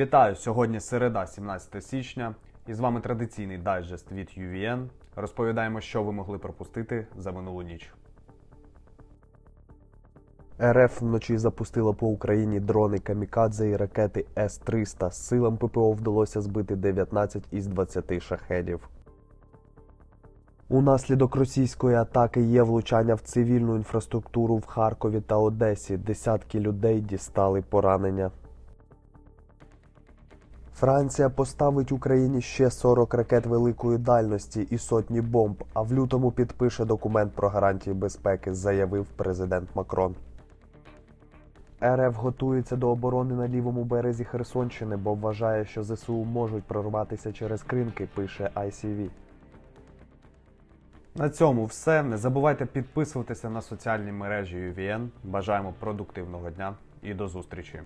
Вітаю! Сьогодні середа, 17 січня, і з вами традиційний дайджест від UVN. Розповідаємо, що ви могли пропустити за минулу ніч. РФ вночі запустила по Україні дрони камікадзе і ракети С-300. Силам ППО вдалося збити 19 із 20 шахедів. Унаслідок російської атаки є влучання в цивільну інфраструктуру в Харкові та Одесі. Десятки людей дістали поранення. Франція поставить Україні ще 40 ракет великої дальності і сотні бомб, а в лютому підпише документ про гарантії безпеки, заявив президент Макрон. РФ готується до оборони на лівому березі Херсонщини, бо вважає, що ЗСУ можуть прорватися через кринки, пише ICV. На цьому все. Не забувайте підписуватися на соціальні мережі UVN. Бажаємо продуктивного дня і до зустрічі!